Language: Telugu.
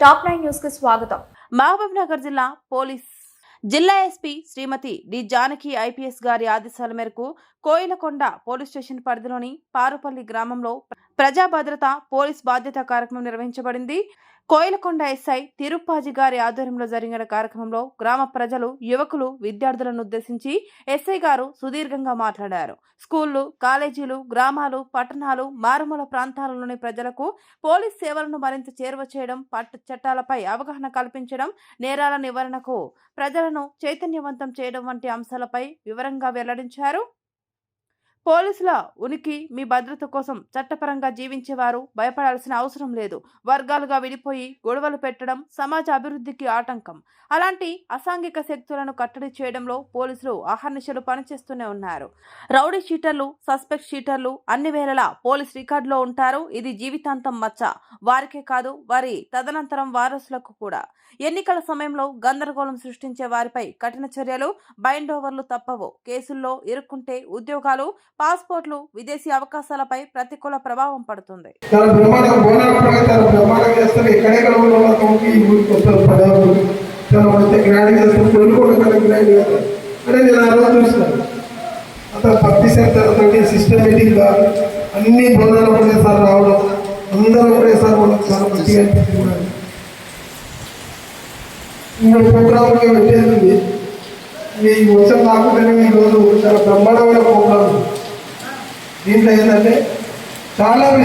టాప్ నైన్ న్యూస్ కి స్వాగతం మహబూబ్ నగర్ జిల్లా పోలీస్ జిల్లా SP Shrimati D Janaki IPS గారి ఆదేశాల మేరకు కోయిలకొండ పోలీస్ స్టేషన్ పరిధిలోని పారుపల్లి గ్రామంలో ప్రజా భద్రత పోలీస్ బాధ్యత కార్యక్రమం నిర్వహించబడింది. కోయిలకొండ ఎస్ఐ తిరుప్పాజి గారి ఆధ్వర్యంలో జరిగిన కార్యక్రమంలో గ్రామ ప్రజలు యువకులు విద్యార్థులను ఉద్దేశించి ఎస్ఐ గారు సుదీర్ఘంగా మాట్లాడారు. స్కూళ్ళు కాలేజీలు గ్రామాలు పట్టణాలు మారుమూల ప్రాంతాలలోని ప్రజలకు పోలీస్ సేవలను మరింత చేరువ చేయడం పట్టు చట్టాలపై అవగాహన కల్పించడం నేరాల నివారణకు ప్రజలను చైతన్యవంతం చేయడం వంటి అంశాలపై వివరంగా వెల్లడించారు. పోలీసుల ఉనికి మీ భద్రత కోసం చట్టపరంగా జీవించేవారు భయపడాల్సిన అవసరం లేదు. వర్గాలుగా విడిపోయి గొడవలు పెట్టడం సమాజ అభివృద్ధికి ఆటంకం. అలాంటి అసాంఘిక శక్తులను కట్టడి చేయడంలో పోలీసులు అహర్నిశలు పనిచేస్తూనే ఉన్నారు. రౌడీ షీటర్లు సస్పెక్ట్ షీటర్లు అన్ని వేళలా పోలీస్ రికార్డులో ఉంటారు. ఇది జీవితాంతం మచ్చ. వారికే కాదు వారి తదనంతరం వారసులకు కూడా. ఎన్నికల సమయంలో గందరగోళం సృష్టించే వారిపై కఠిన చర్యలు బైండ్ ఓవర్లు తప్పవు. కేసుల్లో ఇరుక్కుంటే ఉద్యోగాలు పాస్పోర్ట్లు విదేశీ అవకాశాలపై ప్రతికూల ప్రభావం పడుతుంది. చాలా చాలా ఉన్న చాలా సిస్టమేటిక్గా అన్ని బోనాలు ఒకటేసారి రావడం అందరూ ఒకటేసారి మనం చాలా మంచిగా అనిపించింది ఇంకో ప్రోగ్రామ్కి వర్షం కాకుండానే ఈరోజు చాలా బ్రహ్మాండమైన ప్రోగ్రామ్. దీంట్లో ఏంటంటే చాలా